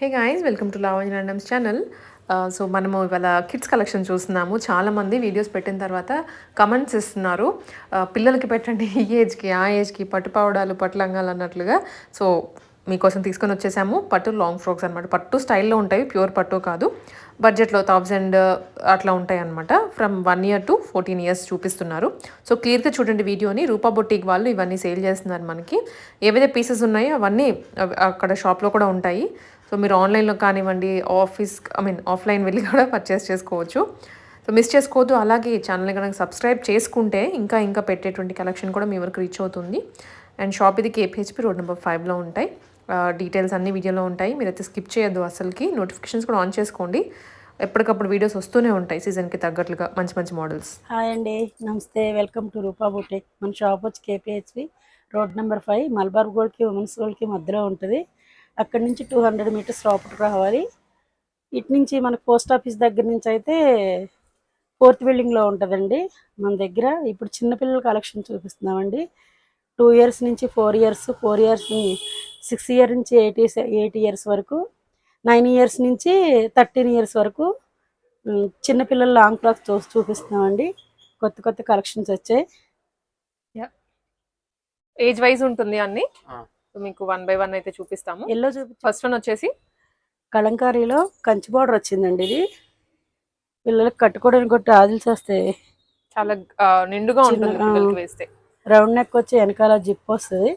Hey guys welcome to Lavanya randoms channel so మనము ఇవాళ kids collection చూస్తున్నాము. చాలామంది వీడియోస్ పెట్టిన తర్వాత కమెంట్స్ ఇస్తున్నారు. Uh, పిల్లలకి పెట్టండి ఈ ఏజ్కి ఆ ఏజ్కి పట్టు పావడాలు పట్టు లంగాలు అన్నట్లుగా. సో మీకోసం తీసుకొని వచ్చేసాము. పట్టు లాంగ్ ఫ్రాక్స్ అనమాట పట్టు స్టైల్లో ఉంటాయి ప్యూర్ పట్టు కాదు. బడ్జెట్లో థౌజండ్ uh, అట్లా ఉంటాయి అనమాట from one year to fourteen years చూపిస్తున్నారు. సో క్లియర్గా చూడండి వీడియోని. రూపా బొట్టిక్ వాళ్ళు ఇవన్నీ సేల్ చేస్తున్నారు మనకి. ఏవైతే పీసెస్ ఉన్నాయో అవన్నీ అక్కడ షాప్లో కూడా ఉంటాయి. సో మీరు ఆన్లైన్లో కానివ్వండి ఆఫీస్ ఐ మీన్ ఆఫ్లైన్ వెళ్ళి కూడా పర్చేస్ చేసుకోవచ్చు. సో మిస్ చేసుకోవద్దు. అలాగే ఈ ఛానల్ని కనుక సబ్స్క్రైబ్ చేసుకుంటే ఇంకా ఇంకా పెట్టేటువంటి కలెక్షన్ కూడా మీ వరకు రీచ్ అవుతుంది. అండ్ షాప్ ఇది కేపీహెచ్పి రోడ్ నెంబర్ ఫైవ్లో ఉంటాయి. డీటెయిల్స్ అన్ని వీడియోలో ఉంటాయి. మీరైతే స్కిప్ చేయొద్దు అసలుకి నోటిఫికేషన్స్ కూడా ఆన్ చేసుకోండి. ఎప్పటికప్పుడు వీడియోస్ వస్తూనే ఉంటాయి సీజన్కి తగ్గట్లుగా మంచి మంచి మోడల్స్. హాయ్ అండి. నమస్తే. Welcome to Rupa boutique. మన షాప్ వచ్చి K P H B road number five. Malabar గోల్డ్కి women's గోల్డ్కి మధ్యలో ఉంటుంది. అక్కడి నుంచి టూ హండ్రెడ్ మీటర్స్ లోపలికి రావాలి. ఇటు నుంచి మనకు పోస్ట్ ఆఫీస్ దగ్గర నుంచి అయితే ఫోర్త్ బిల్డింగ్లో ఉంటుందండి మన దగ్గర. ఇప్పుడు చిన్నపిల్లల కలెక్షన్ చూపిస్తున్నామండి. టూ ఇయర్స్ నుంచి four years four years six year నుంచి ఎయిట్ ఎయిట్ ఇయర్స్ వరకు నైన్ ఇయర్స్ నుంచి థర్టీన్ ఇయర్స్ వరకు చిన్నపిల్లల లాంగ్ ఫ్రాక్స్ చూ చూపిస్తున్నామండి. కొత్త కొత్త కలెక్షన్స్ వచ్చాయి. ఏజ్ వైజ్ ఉంటుంది అన్ని? మీకు వన్ బై వన్ అయితే చూపిస్తాము. ఎల్లో చూపి ఫస్ట్ వన్ వచ్చేసి కలంకారీలో కంచి బార్డర్ వచ్చిందండి ఇది. పిల్లలకు కట్టుకోవడానికి కూడా రాజులు చాలా నిండుగా ఉంటుంది. పిల్లలకి వేస్తే. రౌండ్ నెక్ వచ్చి వెనకాల జిప్ వస్తుంది.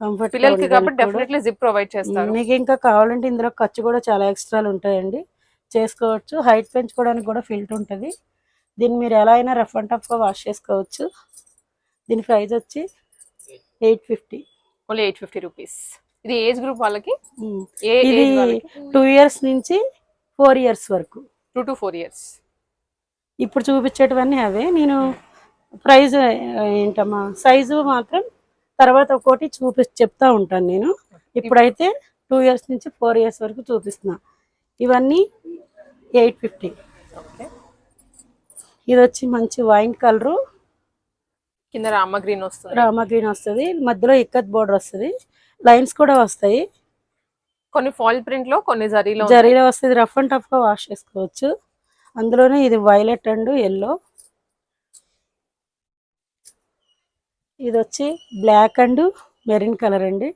కంఫర్ట్ పిల్లలకి కాబట్టి డెఫినెట్లీ జిప్ ప్రొవైడ్ చేస్తారు. మీకు ఇంకా కావాలంటే ఇందులో ఖర్చు కూడా చాలా ఎక్స్ట్రాలు ఉంటాయండి. చేసుకోవచ్చు. హైట్ పెంచుకోవడానికి కూడా ఫిల్ట్ ఉంటుంది. దీన్ని మీరు ఎలా అయినా రఫ్ అండ్ టఫ్గా వాష్ చేసుకోవచ్చు. దీని ప్రైస్ వచ్చి eight fifty. Only eight fifty rupees. ఇది ఏజ్ గ్రూప్ వాళ్ళకి? ఇది టూ ఇయర్స్ నుంచి ఫోర్ ఇయర్స్ వరకు. Two to four years. ఇప్పుడు చూపించేటివన్నీ అవే. నేను ప్రైజ్ ఏంటమ్మా సైజు మాత్రం తర్వాత ఒక్కోటి చూపి చెప్తా ఉంటాను నేను. ఇప్పుడైతే టూ ఇయర్స్ నుంచి ఫోర్ ఇయర్స్ వరకు చూపిస్తున్నా. ఇవన్నీ ఎయిట్ ఫిఫ్టీ. ఇది వచ్చి మంచి వైన్ కలరు. కింద రామ గ్రీన్ వస్తుంది. రామా గ్రీన్ వస్తుంది. మధ్యలో ఇక్కత్ బోర్డర్ వస్తుంది. లైన్స్ కూడా వస్తాయి. కొన్ని ఫాల్ ప్రింట్లో కొన్ని జరీలో. జరీలో వస్తుంది. రఫ్ అండ్ టఫ్గా వాష్ చేసుకోవచ్చు. అందులోనే ఇది వైలెట్ అండ్ ఎల్లో. ఇది వచ్చి బ్లాక్ అండ్ మెరూన్ కలర్ అండి.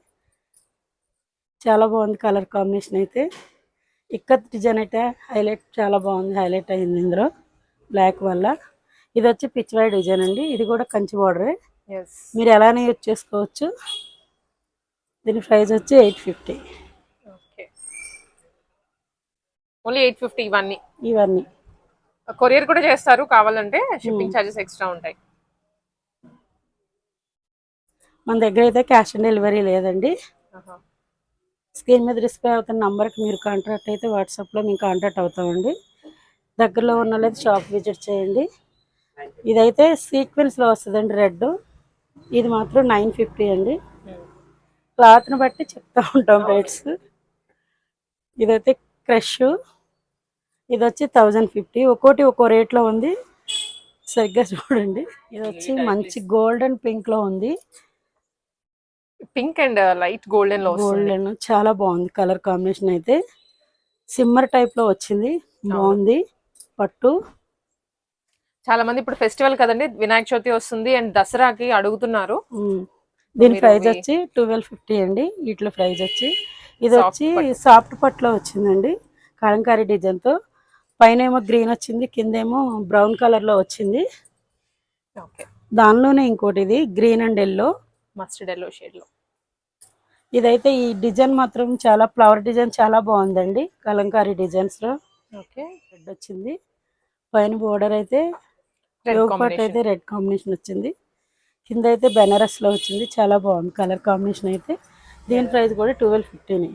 చాలా బాగుంది కలర్ కాంబినేషన్ అయితే. ఇక్కత్ డిజైన్ అయితే హైలైట్ చాలా బాగుంది. హైలైట్ అయింది ఇందులో. బ్లాక్ వల్ల. ఇది వచ్చి పిచ్ వై డిజైన్ అండి. ఇది కూడా కంచి బార్డరే. మీరు ఎలానే యూజ్ చేసుకోవచ్చు. దీని ప్రైస్ వచ్చి eight fifty. Okay. Only eight fifty ఇవన్నీ. ఇవన్నీ. కొరియర్ కూడా చేస్తారు. కావాలంటే షిప్పింగ్ ఛార్జెస్ ఎక్స్ట్రా ఉంటాయి. మన దగ్గర అయితే క్యాష్ ఆన్ డెలివరీ లేదండి. స్క్రీన్ మీద డిస్ప్లే అవుతున్న నంబర్కి మీరు కాంటాక్ట్ అయితే వాట్సాప్లో మేము కాంటాక్ట్ అవుతామండి. దగ్గరలో ఉన్న షాప్ విజిట్ చేయండి. ఇదైతే సీక్వెన్స్లో వస్తుందండి రెడ్ ఇది మాత్రం నైన్ ఫిఫ్టీ అండి. క్లాత్ని బట్టి చెప్తా ఉంటాం రేట్స్ ఇదైతే క్రష్ ఇది వచ్చి థౌజండ్ ఫిఫ్టీ ఒక్కోటి ఒక్కో రేట్లో ఉంది. సరిగ్గా చూడండి. ఇది వచ్చి మంచి గోల్డెన్ పింక్లో ఉంది. Pink and light golden golden చాలా బాగుంది కలర్ కాంబినేషన్ అయితే. సిమ్మర్ టైప్లో వచ్చింది. బాగుంది. పట్టు. చాలా మంది ఇప్పుడు ఫెస్టివల్ కదండి వినాయక చవితి వస్తుంది అండ్ దసరాకి అడుగుతున్నారు. దీని మీ- వచ్చి ట్వెల్వ్ ఫిఫ్టీ అండి వీటిలో ప్రైస్ వచ్చి. ఇది వచ్చి. సాఫ్ట్ పట్టులో వచ్చిందండి కలంకారీ డిజైన్తో. పైన ఏమో గ్రీన్ వచ్చింది కిందేమో బ్రౌన్ కలర్లో వచ్చింది. ఓకే. దానిలోనే ఇంకోటి ఇది green and yellow. Mustard yellow షేడ్లో. ఇదైతే ఈ డిజైన్ మాత్రం చాలా ఫ్లవర్ డిజైన్ చాలా బాగుందండి కలంకారీ డిజైన్స్లో. ఓకే. రెడ్ వచ్చింది. పైన బోర్డర్ అయితే పాట్ అయితే రెడ్ కాంబినేషన్ వచ్చింది. కింద అయితే బెనారస్లో వచ్చింది. చాలా బాగుంది. కలర్ కాంబినేషన్ అయితే దీని ప్రైస్ కూడా ట్వెల్వ్ ఫిఫ్టీని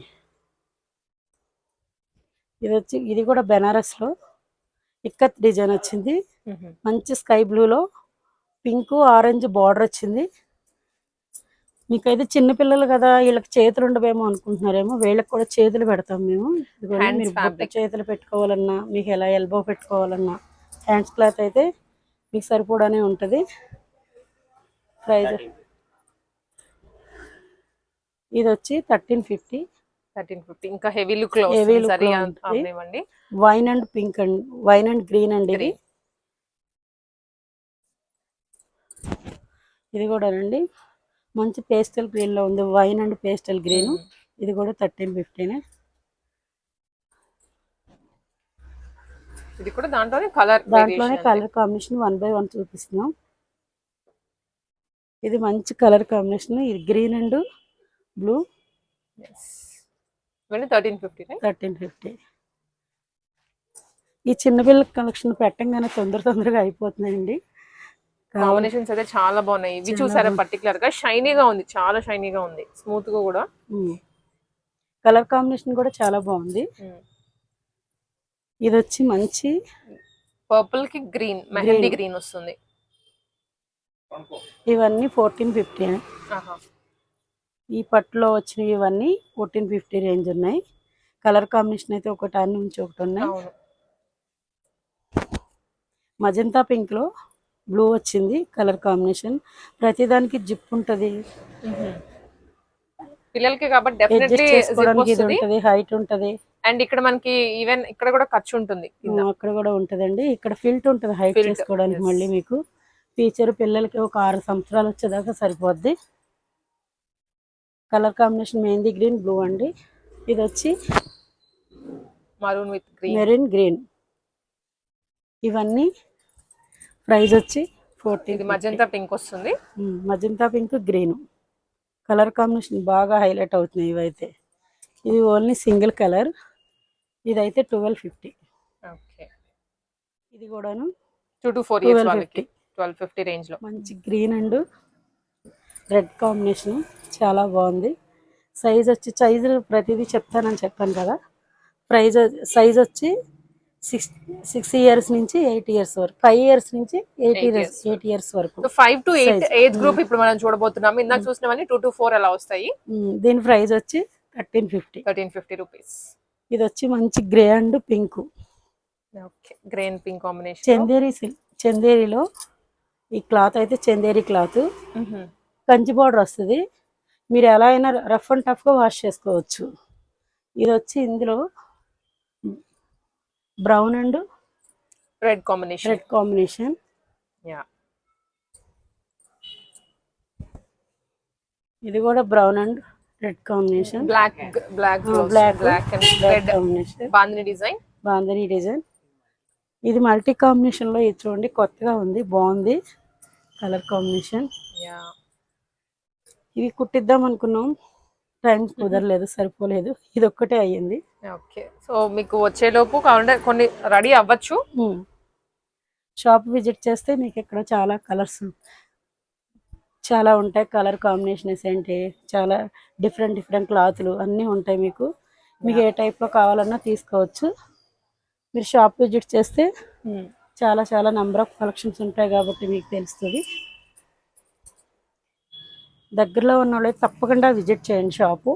ఇది వచ్చి ఇది కూడా బెనారస్లో. ఇక్కత్ డిజైన్ వచ్చింది. మంచి స్కై బ్లూలో పింక్ ఆరెంజ్ బార్డర్ వచ్చింది. మీకైతే చిన్న పిల్లలు కదా వీళ్ళకి చేతులు ఉండవేమో అనుకుంటున్నారేమో. వీళ్ళకి కూడా చేతులు పెడతాం మేము. చేతులు పెట్టుకోవాలన్నా మీకు ఎలా ఎల్బో పెట్టుకోవాలన్నా హ్యాండ్స్ క్లాత్ అయితే మీకు సరిపోడానే ఉంటుంది. ప్రైస్ ఇది వచ్చి థర్టీన్ ఫిఫ్టీ. Thirteen fifty. ఇంకా హెవీ లుక్లో Heavy వస్తుంది look సరే లో ఉంటుంది. అవనివ్వండి wine and pink and wine and green అండి ఇది. ఇది కూడా అండి మంచి పేస్టల్ గ్రీన్లో ఉంది. Wine and pastel green. Hmm. ఇది కూడా థర్టీన్ ఫిఫ్టీనే. ఇది కూడా దాంట్లోనే కలర్ దాంట్లోనే colour combination one by one చూపిస్తున్నాం. ఇది మంచి కలర్ కాంబినేషన్. ఇది green and blue. Thirteen fifty thirteen fifty. ఈ చిన్నపిల్లల కలెక్షన్ పెట్టంగానే తొందర తొందరగా అయిపోతున్నాయండి. కాంబినేషన్స్ అయితే చాలా బాగున్నాయి. ఇవి చూసారా. పర్టికులర్గా? షైనీగా ఉంది. చాలా షైనీగా ఉంది. స్మూత్గా కూడా కలర్ కాంబినేషన్ కూడా చాలా బాగుంది. ఇది వచ్చి మంచి పర్పుల్కి గ్రీన్ మెహందీ గ్రీన్ వస్తుంది. ఇవన్నీ ఫోర్టీన్ ఫిఫ్టీ. ఈ పట్టులో వచ్చినవి ఇవన్నీ ఫోర్టీన్ ఫిఫ్టీ రేంజ్ ఉన్నాయి. కలర్ కాంబినేషన్ అయితే ఒకటి అన్ని నుంచి ఒకటి ఉన్నాయి. మజంతా పింక్లో బ్లూ వచ్చింది కలర్ కాంబినేషన్. ప్రతిదానికి జిప్ ఉంటది. పిల్లలకి కాబట్టి డెఫినెట్లీ ఉంటది హైట్ ఉంటది. అండ్ ఇక్కడ మనకి ఈవెన్ ఇక్కడ కూడా ఖర్చు ఉంటుంది. అక్కడ కూడా ఉంటదండి. ఇక్కడ ఫిల్ట్ ఉంటది హైట్ చేసుకోవడానికి. మళ్ళీ మీకు. ఫీచర్ పిల్లలకి ఒక ఆరు సంవత్సరాలు వచ్చేదాకా సరిపోద్ది. Colour combination mehndi green blue అండి. ఇది వచ్చి maroon with green maroon green. ఇవన్నీ ప్రైస్ వచ్చి ఇది ఫోర్టీన్ మజంతా పింక్ వస్తుంది. Magenta pink green. Colour combination బాగా హైలైట్ అవుతున్నాయి ఇవైతే. ఇది ఓన్లీ సింగిల్ కలర్. ఇదైతే ట్వెల్వ్ ఫిఫ్టీ. ఓకే. ఇది కూడాను two to four twelve fifty. Twelve fifty రేంజ్లో మంచి గ్రీన్ అండ్ రెడ్ కాంబినేషన్. చాలా బాగుంది. సైజ్ వచ్చి సైజ్ ప్రతిదీ చెప్తానని చెప్పాను కదా. ప్రైజ్ సైజ్ వచ్చి సిక్స్ సిక్స్ ఇయర్స్ నుంచి ఎయిట్ ఇయర్స్ వరకు ఫైవ్ ఇయర్స్ నుంచి ఎయిట్ ఇయర్స్ ఎయిట్ ఇయర్స్ వరకు. Five to eight. Age group ఇప్పుడు మనం చూడబోతున్నాం. ఇందాక చూసినవన్నీ టూ టు ఫోర్ అలా వస్తాయి? ఉమ్, దీని ప్రైస్ వచ్చి thirteen fifty. Thirteen fifty rupees. ఇది వచ్చి మంచి grey and pink. Okay. Green pink combination Chanderi చందేరిలో ఈ క్లాత్ అయితే చందేరి క్లాత్. కంచి బార్డర్ వస్తుంది. మీరు ఎలా అయినా రఫ్ అండ్ టఫ్గా వాష్ చేసుకోవచ్చు. ఇది వచ్చి ఇందులో brown and red combination red combination yeah ఇది కూడా brown and red combination black black black black and red combination bandhani design బాందరీ design ఇది మల్టీ కాంబినేషన్లో ఇది చూడండి కొత్తగా ఉంది బాగుంది. కలర్ కాంబినేషన్ యా ఇవి కుట్టిద్దాం అనుకున్నాం. టైం కుదరలేదు సరిపోలేదు. ఇది ఒక్కటే అయ్యింది. ఓకే. సో మీకు వచ్చేలోపు కావాలంటే కొన్ని రెడీ అవ్వచ్చు. షాప్ విజిట్ చేస్తే మీకు ఇక్కడ చాలా కలర్స్ చాలా ఉంటాయి. కలర్ కాంబినేషన్స్ ఏంటి? చాలా డిఫరెంట్ డిఫరెంట్ క్లాత్లు అన్నీ ఉంటాయి మీకు. మీకు ఏ టైప్లో కావాలన్నా తీసుకోవచ్చు. మీరు షాప్ విజిట్ చేస్తే చాలా చాలా నెంబర్ ఆఫ్ కలెక్షన్స్ ఉంటాయి కాబట్టి మీకు తెలుస్తుంది. దగ్గరలో ఉన్న వాళ్ళు తప్పకుండా విజిట్ చేయండి షాపు.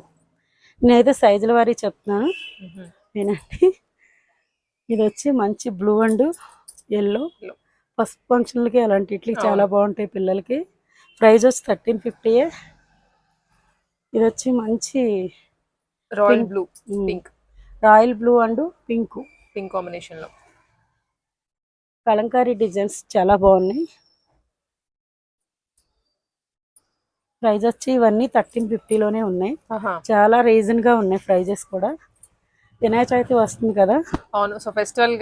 నేనైతే సైజుల వారీ చెప్తున్నాను. వినండి ఇది వచ్చి మంచి బ్లూ అండ్ ఎల్లో. పసుపు ఫంక్షన్లకి అలాంటి ఇట్లకి చాలా బాగుంటాయి పిల్లలకి. ప్రైస్ వచ్చి థర్టీన్ ఫిఫ్టీయే ఇది వచ్చి మంచి royal. Blue pink. Royal blue and pink. Pink కాంబినేషన్లో కలంకారీ డిజైన్స్ చాలా బాగున్నాయి. ప్రైస్ వచ్చి ఇవన్నీ థర్టీన్ ఫిఫ్టీలోనే ఉన్నాయి. చాలా రీజన్గా ఉన్నాయి ప్రైజెస్ కూడా. వినాయక చవితి వస్తుంది కదా. అవును సో ఫెస్టివల్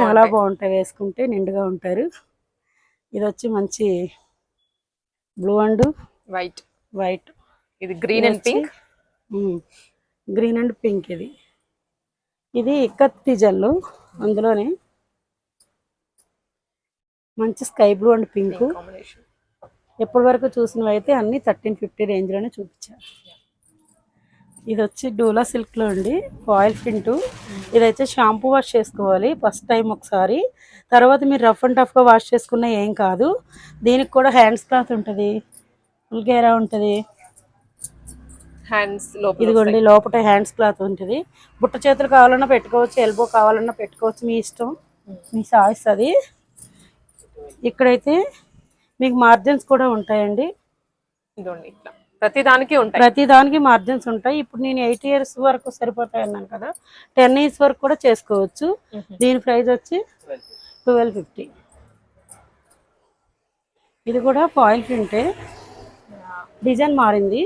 చాలా బాగుంటాయి. వేసుకుంటే నిండుగా ఉంటారు. ఇది వచ్చి మంచి బ్లూ అండ్ వైట్. వైట్. ఇది green and pink? Green and pink ఇది. ఇది ఇక్కత్ జల్లు అందులోనే. మంచి sky blue and pink. Combination. ఎప్పటి వరకు చూసినవి అయితే అన్ని థర్టీన్ ఫిఫ్టీ రేంజ్లోనే చూపించారు. ఇది వచ్చి డోలా సిల్క్లో అండి ఫాయిల్ ప్రింట్. ఇదైతే షాంపూ వాష్ చేసుకోవాలి ఫస్ట్ టైం ఒకసారి. తర్వాత మీరు రఫ్ అండ్ టఫ్గా వాష్ చేసుకున్న ఏం కాదు. దీనికి కూడా హ్యాండ్స్ క్లాత్ ఉంటుంది. ఉల్గేరా ఉంటుంది? హ్యాండ్స్ లోపల ఇదిగోండి లోపల హ్యాండ్స్ క్లాత్ ఉంటుంది. బుట్ట చేతులు కావాలన్నా పెట్టుకోవచ్చు ఎల్బో కావాలన్నా పెట్టుకోవచ్చు మీ ఇష్టం. మీ సాయిస్ అది. ఇక్కడైతే మీకు మార్జిన్స్ కూడా ఉంటాయండి. ఇదిగోండి ఇట్లా. ప్రతి దానికి ఉంటాయి. ప్రతి దానికి మార్జిన్స్ ఉంటాయి. ఇప్పుడు నేను ఎయిట్ ఇయర్స్ వరకు సరిపోతాయి అన్నాను కదా. టెన్ ఇయర్స్ వరకు కూడా చేసుకోవచ్చు. దీని ప్రైస్ వచ్చి ట్వెల్వ్ ఫిఫ్టీ ఇది కూడా ఫాయిల్ ప్రింటే డిజైన్ మారింది.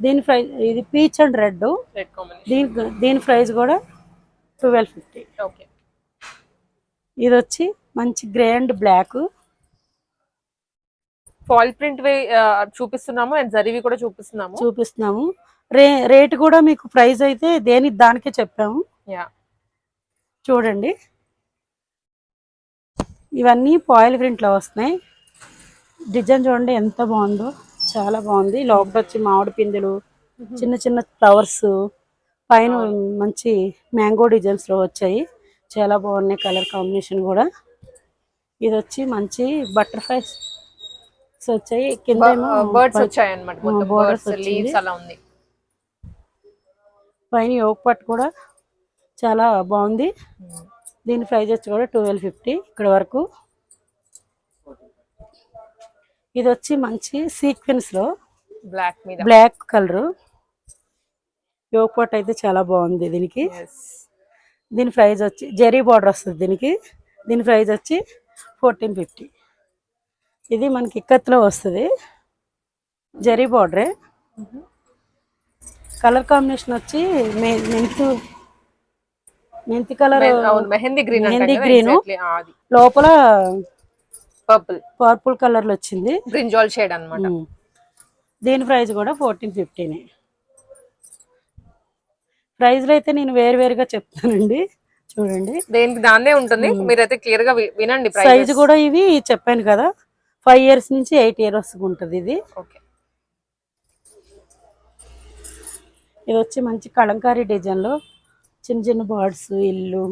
దీని ప్రైస్ ఇది పీచ్ అండ్ రెడ్ దీని దీని ప్రైస్ కూడా ట్వెల్వ్ ఫిఫ్టీ ఓకే. ఇది వచ్చి మంచి grey and black foil print వే చూపిస్తున్నాము అండ్ జరీవి కూడా చూపిస్తున్నాము. చూపిస్తున్నాము. రే రేట్ కూడా మీకు ప్రైస్ అయితే దేని దానికే చెప్పాము. యా. చూడండి. ఇవన్నీ పాయిల్ ప్రింట్లో వస్తున్నాయి. డిజైన్ చూడండి ఎంత బాగుందో. చాలా బాగుంది. లోపల వచ్చి మామిడి పిందెలు చిన్న చిన్న ఫ్లవర్స్ పైన మంచి మ్యాంగో డిజైన్స్లో వచ్చాయి. చాలా బాగున్నాయి కలర్ కాంబినేషన్ కూడా. ఇది వచ్చి మంచి బటర్ఫ్లైస్ వచ్చాయి కింద బర్డ్స్ వచ్చాయి అనమాట బర్డ్స్ వచ్చింది. లీవ్స్ అలా ఉంది. పైన యోగ్ పట్ కూడా చాలా బాగుంది. దీని ప్రైస్ వచ్చి కూడా ట్వెల్వ్ ఫిఫ్టీ ఇక్కడ వరకు. ఇది వచ్చి మంచి సీక్వెన్స్లో బ్లాక్ మీద. బ్లాక్ కలర్ యోగ్ పట్ అయితే చాలా బాగుంది దీనికి. దీని ప్రైస్ వచ్చి జెరీ బార్డర్ వస్తుంది దీనికి. దీని ప్రైస్ వచ్చి ఫోర్టీన్ ఫిఫ్టీ ఇది మనకి ఇక్కత్లో వస్తుంది. జెరీ బార్డరే. కలర్ కాంబినేషన్ వచ్చి మె- మెంతు మెంతి కలర్ మెహందీ గ్రీన్ మెహందీ. అది. లోపల పర్పుల్. పర్పుల్ కలర్లో వచ్చింది బ్రింజాల్ షేడ్ అన్నమాట. ఉమ్. దీని ప్రైస్ కూడా ఫోర్టీన్ ఫిఫ్టీనే. ప్రైస్లు అయితే నేను వేరు వేరుగా చెప్తానండి. చూడండి. దేనికి దాన్నే ఉంటుంది. మీరైతే క్లియర్గా వినండి సైజ్ ప్రైస్ కూడా ఇవి చెప్పాను కదా. ఫైవ్ ఇయర్స్ నుంచి ఎయిట్ ఇయర్స్ ఉంటుంది ఇది. ఓకే. ఇది వచ్చి మంచి కలంకారీ డిజైన్లో చిన్న చిన్న బర్డ్స్ ఇల్లు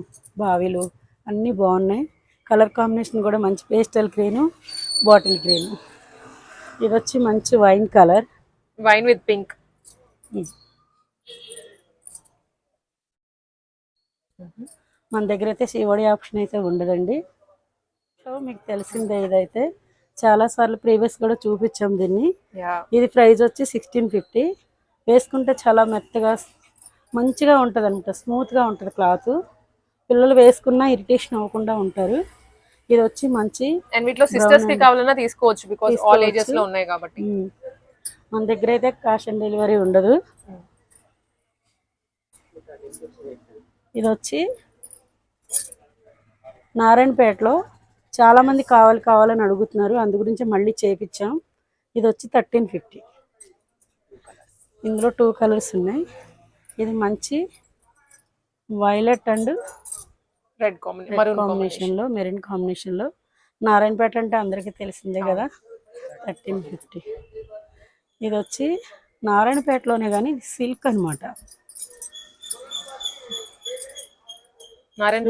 బావిలు అన్నీ బాగున్నాయి. కలర్ కాంబినేషన్ కూడా మంచి పేస్టల్ గ్రీను బాటిల్ గ్రీన్. ఇది వచ్చి మంచి wine colour. Wine with pink. మన దగ్గర అయితే సివడి ఆప్షన్ అయితే ఉండదండి. సో మీకు తెలిసిందే ఇదైతే. చాలాసార్లు ప్రీవియస్ కూడా చూపించాం దీన్ని. ఇది ప్రైస్ వచ్చి సిక్స్టీన్ ఫిఫ్టీ వేసుకుంటే చాలా మెత్తగా మంచిగా ఉంటుంది అనమాట స్మూత్గా ఉంటుంది క్లాత్. పిల్లలు వేసుకున్నా ఇరిటేషన్ అవ్వకుండా ఉంటారు. ఇది వచ్చి మంచి అండ్ వీటిలో సిస్టర్స్కి కావాలన్నా తీసుకోవచ్చు బికాస్ ఆల్ ఏజెస్లో ఉన్నాయి కాబట్టి. మ్, మన దగ్గర అయితే క్యాష్ ఆన్ డెలివరీ ఉండదు. ఇది వచ్చి నారాయణపేటలో చాలా మంది కావాలి కావాలని అడుగుతున్నారు. అందు గురించి మళ్ళీ చేపించాం. ఇది వచ్చి థర్టీన్ ఫిఫ్టీ. ఇందులో టూ కలర్స్ ఉన్నాయి. ఇది మంచి violet and red combination maroon combination కాంబినేషన్లో మెరూన్ కాంబినేషన్లో నారాయణపేట అంటే అందరికీ తెలిసిందే కదా. Thirteen fifty. ఇది వచ్చి నారాయణపేటలోనే కానీ సిల్క్ అనమాట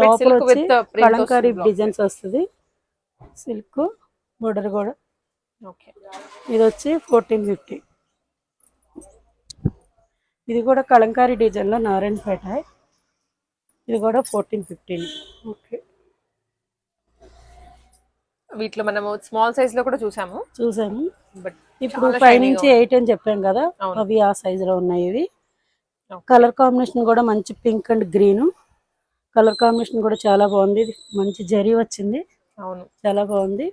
లోపల వచ్చి ప్రింట్ డిజైన్స్ వస్తుంది. సిల్క్ బోర్డర్ కూడా. ఓకే. ఇది వచ్చి ఫోర్టీన్ ఫిఫ్టీ. ఇది కూడా కలంకారీ డిజైన్లో నారాయణపేట. ఇది కూడా ఫోర్టీన్ ఫిఫ్టీన్ ఓకే. వీటిలో మనము స్మాల్ సైజ్లో కూడా చూసాము. చూసాము. బట్ ఇప్పుడు ఫైవ్ నుంచి ఎయిట్ అని చెప్పాం కదా. అవి ఆ size లో ఉన్నాయి ఇవి. కలర్ కాంబినేషన్ కూడా మంచి pink and green. Colour combination కూడా చాలా బాగుంది. ఇది మంచి జరీ వచ్చింది. అవును. చాలా బాగుంది.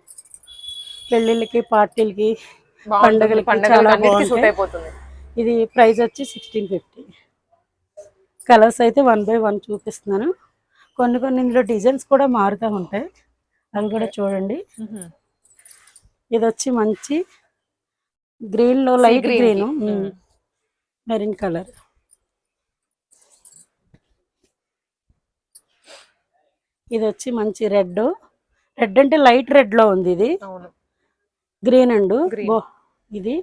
పెళ్ళిళ్ళకి పార్టీలకి పండగలకి చాలా. అయిపోతుంది ఇది ప్రైస్ వచ్చి సిక్స్టీన్ ఫిఫ్టీ కలర్స్ అయితే వన్ బై వన్ చూపిస్తున్నాను. కొన్ని కొన్ని ఇందులో డిజైన్స్ కూడా మారుతూ ఉంటాయి. అవి కూడా చూడండి. ఇది వచ్చి మంచి గ్రీన్లో లైట్ గ్రీన్. Marine colour. ఇది వచ్చి మంచి రెడ్. రెడ్ అంటే లైట్ రెడ్లో ఉంది ఇది. Green and. ఇది.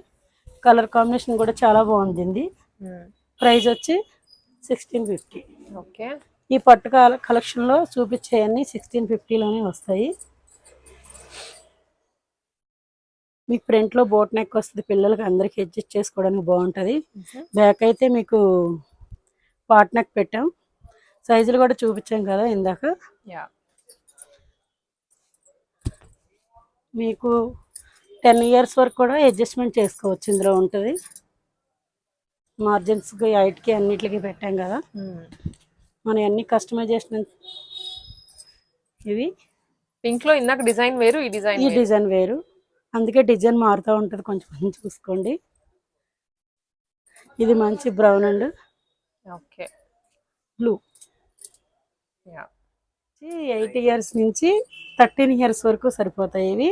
కలర్ కాంబినేషన్ కూడా చాలా బాగుంది ఇది. ప్రైస్ వచ్చి సిక్స్టీన్ ఫిఫ్టీ ఓకే. ఈ పట్టు కలెక్షన్లో చూపించేవన్నీ సిక్స్టీన్ ఫిఫ్టీలోనే వస్తాయి. మీకు ఫ్రంట్లో బోట్ నెక్ వస్తుంది. పిల్లలకి అందరికి అడ్జస్ట్ చేసుకోవడానికి బాగుంటది. బ్యాక్ అయితే మీకు పాట్ నెక్ పెట్టాం. సైజులు కూడా చూపించాం కదా ఇందాక. యా టెన్ ఇయర్స్ వరకు కూడా అడ్జస్ట్మెంట్ చేసుకోవచ్చు. ఇందులో ఉంటుంది. మార్జిన్స్కి హైట్కి అన్నిటికి పెట్టాం కదా. మన అన్ని కస్టమైజేషన్ ఇవి. పింక్లో ఇందాక డిజైన్ వేరు ఈ డిజైన్ ఈ డిజైన్ వేరు. అందుకే డిజైన్ మారుతూ ఉంటుంది. కొంచెం కొంచెం చూసుకోండి. ఇది మంచి brown and okay. Blue. Eight years నుంచి థర్టీన్ ఇయర్స్ వరకు సరిపోతాయి ఇవి.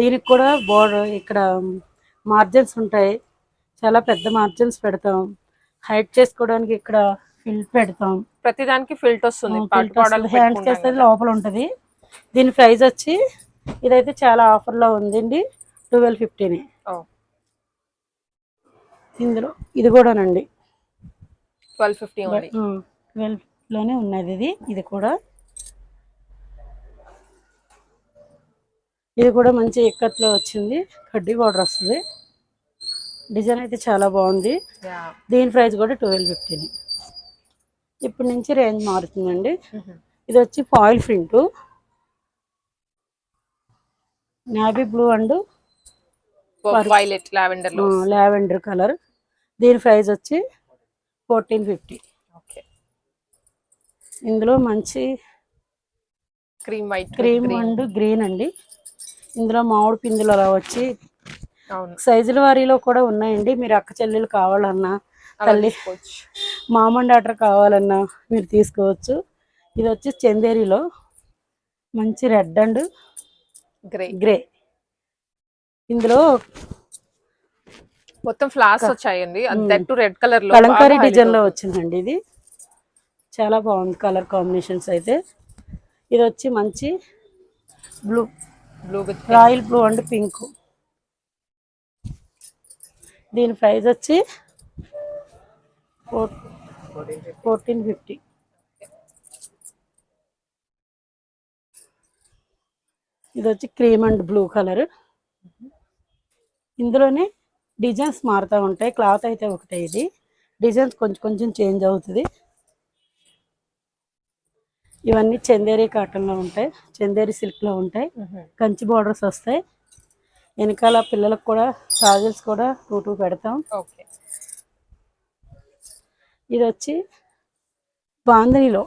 దీనికి కూడా బోర్డర్ ఇక్కడ మార్జిన్స్ ఉంటాయి. చాలా పెద్ద మార్జిన్స్ పెడతాం. హైట్ చేసుకోవడానికి ఇక్కడ ఫిల్ పెడతాం. ప్రతి దానికి ఫిల్ట్ వస్తుంది. హ్యాండ్స్ చేస్తే లోపల ఉంటుంది. దీని ప్రైస్ వచ్చి ఇదైతే చాలా ఆఫర్లో ఉందండి. ట్వెల్వ్ ఫిఫ్టీని. ఇందులో ఇది కూడానండి. ట్వెల్వ్ ఫిఫ్టీ ట్వెల్వ్లోనే ఉన్నది ఇది. ఇది కూడా ఇది కూడా మంచి ఇక్కత్లో వచ్చింది. కడ్డీ బార్డర్ వస్తుంది. డిజైన్ అయితే చాలా బాగుంది. దీని ప్రైస్ కూడా ట్వెల్వ్ ఫిఫ్టీని. ఇప్పటి నుంచి రేంజ్ మారుతుందండి. ఇది వచ్చి foil print. Navy blue and violet lavender lavender colour. దీని ప్రైస్ వచ్చి ఫోర్టీన్ ఫిఫ్టీ. ఓకే. ఇందులో మంచి cream white cream and green అండి. ఇందులో మామిడి పిందులు అలా వచ్చి సైజుల వారీలో కూడా ఉన్నాయండి. మీరు అక్క చెల్లెలు కావాలన్నా తల్లి. మామన్ డాటర్ కావాలన్నా మీరు తీసుకోవచ్చు. ఇది వచ్చి చందేరిలో మంచి రెడ్ అండ్ గ్రే. గ్రే. ఇందులో మొత్తం ఫ్లాస్ వచ్చాయండి. దట్టు రెడ్ కలర్లో కలంకారీ డిజైన్లో వచ్చిందండి ఇది. చాలా బాగుంది కలర్ కాంబినేషన్స్ అయితే. ఇది వచ్చి మంచి blue. Blue with royal blue and pink. దీని ప్రైస్ వచ్చి ఫోర్టీన్ ఫిఫ్టీ. ఇది వచ్చి క్రీమ్ అండ్ బ్లూ కలర్. ఇందులోనే డిజైన్స్ మారుతూ ఉంటాయి. క్లాత్ అయితే ఒకటే ఇది. డిజైన్స్ కొంచెం కొంచెం చేంజ్ అవుతుంది. ఇవన్నీ చందేరి కాటన్లో ఉంటాయి చందేరి సిల్క్లో ఉంటాయి. కంచి బార్డర్స్ వస్తాయి. వెనకాల పిల్లలకు కూడా సాజల్స్ కూడా టూ టూ పెడతాం. ఇది వచ్చి బాంధనీలో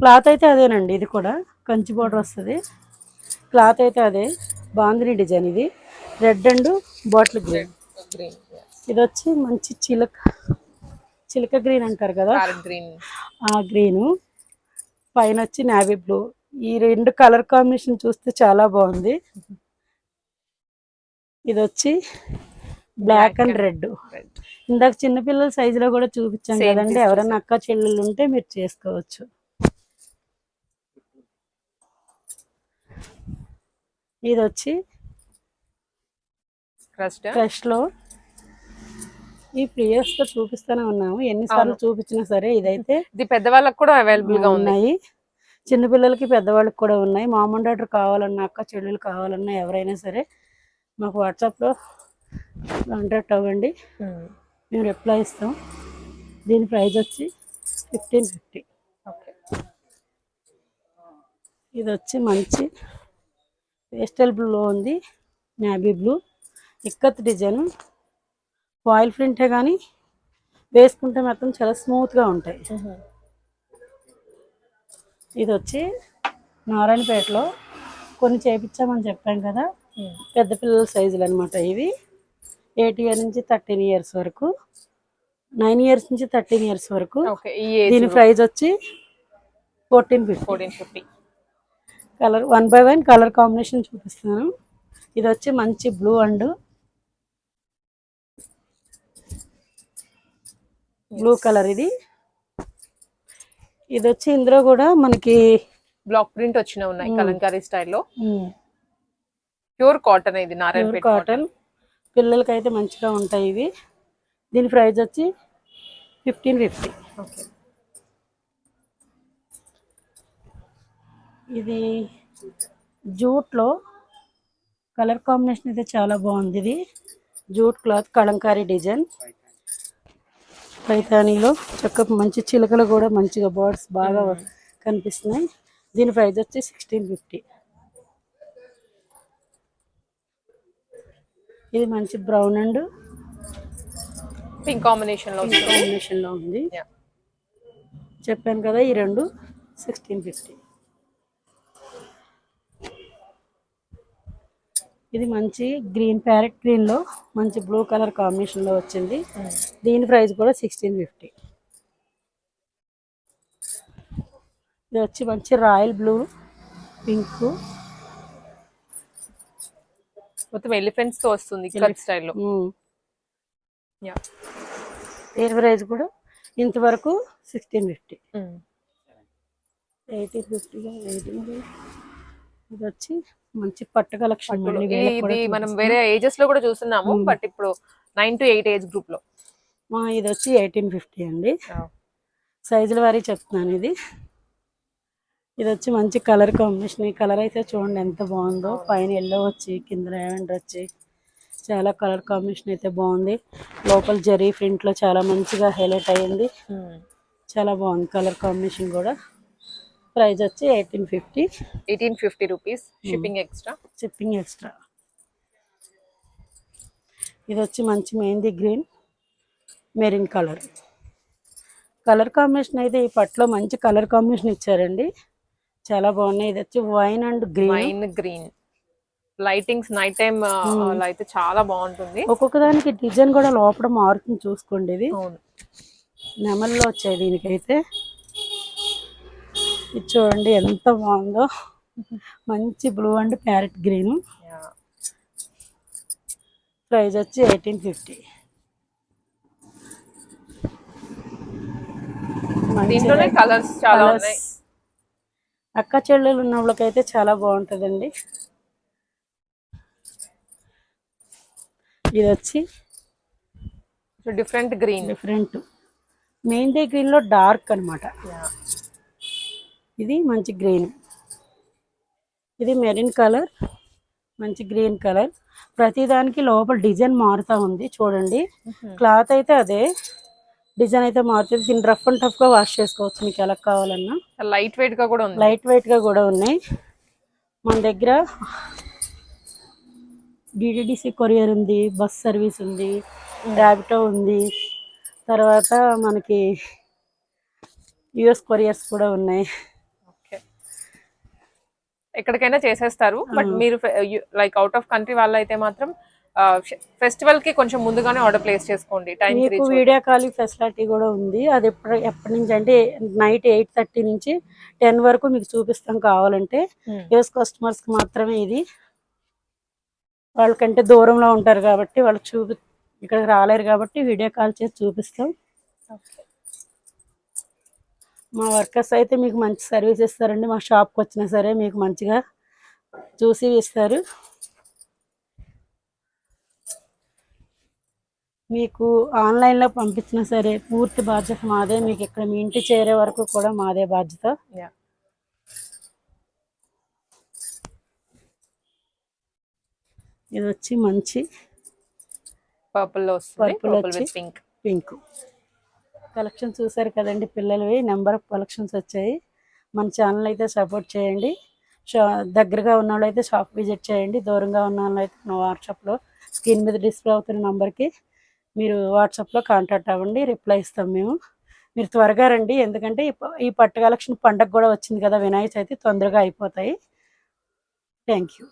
క్లాత్ అయితే అదేనండి ఇది కూడా కంచి బార్డర్ వస్తుంది. క్లాత్ అయితే అదే బాంధనీ డిజైన్ ఇది. Red and bottle green. ఇది వచ్చి మంచి చిలక చిలక గ్రీన్ అంటారు కదా? గ్రీను. పైన వచ్చి నావీ బ్లూ ఈ రెండు కలర్ కాంబినేషన్ చూస్తే చాలా బాగుంది. ఇది వచ్చి బ్లాక్ అండ్ రెడ్ ఇందాక చిన్నపిల్లల సైజులో కూడా చూపించాం కదండి. ఎవరైనా అక్క చెల్లెళ్ళు ఉంటే మీరు చేసుకోవచ్చు. ఇది వచ్చి క్రష్లో ఈ ప్రియర్స్తో చూపిస్తూనే ఉన్నాము. ఎన్నిసార్లు చూపించినా సరే ఇదైతే ఇది పెద్దవాళ్ళకి కూడా అవైలబుల్గా ఉన్నాయి. చిన్నపిల్లలకి పెద్దవాళ్ళకి కూడా ఉన్నాయి. మామూలు డాక్టర్ కావాలన్నా అక్క చెల్లెలు కావాలన్నా ఎవరైనా సరే మాకు వాట్సాప్లో కాంటాక్ట్ అవ్వండి. మేము రిప్లై ఇస్తాం. దీని ప్రైస్ వచ్చి ఫిఫ్టీన్ ఫిఫ్టీ ఓకే. ఇది వచ్చి మంచి పేస్టల్ బ్లూలో ఉంది. Navy blue ikat design. Foil ప్రింటే కానీ వేసుకుంటే మాత్రం చాలా స్మూత్గా ఉంటాయి. ఇది వచ్చి నారాయణపేటలో కొన్ని చేపించామని చెప్పాం కదా. పెద్ద పిల్లల సైజులు అనమాట ఇవి. ఎయిట్ ఇయర్ నుంచి థర్టీన్ ఇయర్స్ వరకు నైన్ ఇయర్స్ నుంచి థర్టీన్ ఇయర్స్ వరకు దీని ప్రైస్ వచ్చి fourteen fifty. Fourteen fifty. Colour one by one colour combination చూపిస్తున్నాను. ఇది వచ్చి మంచి బ్లూ అండ్ బ్లూ కలర్ ఇది ఇది. వచ్చి ఇందులో కూడా మనకి బ్లాక్ ప్రింట్ వచ్చిన ఉన్నాయి కలంకారీ స్టైల్లో ప్యూర్ కాటన్ ఇది నారాయణపేట కాటన్ పిల్లలకి అయితే మంచిగా ఉంటాయి ఇవి. దీని ప్రైస్ వచ్చి ఫిఫ్టీన్ ఫిఫ్టీ ఇది జూట్లో కలర్ కాంబినేషన్ అయితే చాలా బాగుంది ఇది. Jute cloth kalamkari design. పైతానీలో చక్కగా మంచి చిలకలు కూడా మంచిగా బర్డ్స్ బాగా కనిపిస్తున్నాయి. దీని ప్రైస్ వచ్చి సిక్స్టీన్ ఫిఫ్టీ ఇది మంచి బ్రౌన్ అండ్ పింక్ కాంబినేషన్లో వస్తుంది. కాంబినేషన్లో ఉంది. చెప్పాను కదా ఈ రెండు సిక్స్టీన్ ఫిఫ్టీ ఇది మంచి గ్రీన్ ప్యారెట్ గ్రీన్లో మంచి బ్లూ కలర్ కాంబినేషన్లో వచ్చింది. దీని ప్రైస్ కూడా సిక్స్టీన్ ఫిఫ్టీ ఇది వచ్చి మంచి రాయల్ బ్లూ పింక్. మొత్తం ఎలిఫెంట్స్తో వస్తుంది స్టైల్లో. దీని ప్రైస్ కూడా ఇంతవరకు సిక్స్టీన్ ఫిఫ్టీ ఎయిటీన్ ఫిఫ్టీగా ఎయిటీన్ ఇది వచ్చి మంచి పట్టు కలెక్షన్ కూడా ఇది మనం. వేరే ఏజెస్లో కూడా చూస్తున్నాము బట్ ఇప్పుడు నైన్ టు ఎయిట్ ఏజ్ గ్రూప్లో. మా ఇది వచ్చి ఎయిటీన్ ఫిఫ్టీ అండి. సైజుల వారీ చెప్తున్నాను ఇది. ఇది వచ్చి మంచి కలర్ కాంబినేషన్ ఈ కలర్ అయితే చూడండి ఎంత బాగుందో. పైన ఎల్లో వచ్చి కింద లావెండర్ వచ్చి చాలా కలర్ కాంబినేషన్ అయితే బాగుంది. లోపల జరీ ప్రింట్లో చాలా మంచిగా హైలైట్ అయ్యింది. చాలా బాగుంది కలర్ కాంబినేషన్ కూడా. ప్రైస్ వచ్చి eighteen fifty. Eighteen fifty rupees shipping extra? Shipping extra ఇది వచ్చి మంచి mehndi green maroon colour. Colour combination అయితే ఈ పట్లో మంచి కలర్ కాంబినేషన్ ఇచ్చారండి. చాలా బాగున్నాయి. ఇది వచ్చి wine and green. Wine green. Lightings night time అలా అయితే చాలా బాగుంటుంది. ఒక్కొక్క దానికి డిజైన్ కూడా లోపల మారుతుంది చూసుకోండి ఇది. నెమల్లో వచ్చాయి దీనికైతే. ఇది చూడండి ఎంత బాగుందో. మంచి blue and parrot green. Price వచ్చి ఎయిటీన్ ఫిఫ్టీ కలర్స్ చాలా ఉన్నాయి. అక్క చెల్లెలు ఉన్న వాళ్ళకైతే చాలా బాగుంటుందండి. ఇది వచ్చి డిఫరెంట్ గ్రీన్ డిఫరెంట్ మెహందీ గ్రీన్లో డార్క్ అన్నమాట. ఇది మంచి గ్రీన్. ఇది మెరిన్ కలర్ మంచి గ్రీన్ కలర్. ప్రతిదానికి లోపల డిజైన్ మారుతూ ఉంది చూడండి. క్లాత్ అయితే అదే. డిజైన్ అయితే మారుతుంది. దీన్ని రఫ్ అండ్ టఫ్గా వాష్ చేసుకోవచ్చు మీకు ఎలా కావాలన్నా. లైట్ వెయిట్గా కూడా ఉంది. లైట్ వెయిట్గా కూడా ఉన్నాయి. మన దగ్గర డిడిడిసి కొరియర్ ఉంది బస్ సర్వీస్ ఉంది ర్యాబిటో ఉంది. తర్వాత మనకి యుఎస్ కొరియర్స్ కూడా ఉన్నాయి. ఎక్కడికైనా చేసేస్తారు. బట్ మీరు లైక్ అవుట్ ఆఫ్ కంట్రీ వాళ్ళు అయితే మాత్రం ఫెస్టివల్కి కొంచెం ముందుగానే ఆర్డర్ ప్లేస్ చేసుకోండి. టైం మీకు వీడియో కాలింగ్ ఫెసిలిటీ కూడా ఉంది. అది ఎప్పుడు ఎప్పటి నుంచి అంటే నైట్ ఎయిట్ థర్టీ నుంచి టెన్ వరకు మీకు చూపిస్తాం కావాలంటే. యుఎస్ కస్టమర్స్కి మాత్రమే ఇది. వాళ్ళకంటే దూరంలో ఉంటారు కాబట్టి వాళ్ళు చూపి ఇక్కడికి రాలేరు కాబట్టి వీడియో కాల్ చేసి చూపిస్తాం. మా వర్కర్స్ అయితే మీకు మంచి సర్వీస్ ఇస్తారండి. మా షాప్కి వచ్చినా సరే మీకు మంచిగా చూసి ఇస్తారు. మీకు ఆన్లైన్లో పంపించినా సరే పూర్తి బాధ్యత మాదే. మీకు ఇక్కడ మీ ఇంటి చేరే వరకు కూడా మాదే బాధ్యత. ఇది వచ్చి మంచి పర్పుల్ పర్పుల్ వచ్చి- పింక్ పింక్ కలెక్షన్ చూసారు కదండి పిల్లలవి. నెంబర్ ఆఫ్ కలెక్షన్స్ వచ్చాయి. మన ఛానల్ అయితే సపోర్ట్ చేయండి. షా దగ్గరగా ఉన్న వాళ్ళు అయితే షాప్ విజిట్ చేయండి. దూరంగా ఉన్న వాళ్ళు అయితే మన వాట్సాప్లో స్క్రీన్ మీద డిస్ప్లే అవుతున్న నెంబర్కి మీరు వాట్సాప్లో కాంటాక్ట్ అవ్వండి. రిప్లై ఇస్తాం మేము. మీరు త్వరగా రండి. ఎందుకంటే ఈ ఈ పట్టు కలెక్షన్ పండగ కూడా వచ్చింది కదా వినాయక చవితి. తొందరగా అయిపోతాయి. Thank you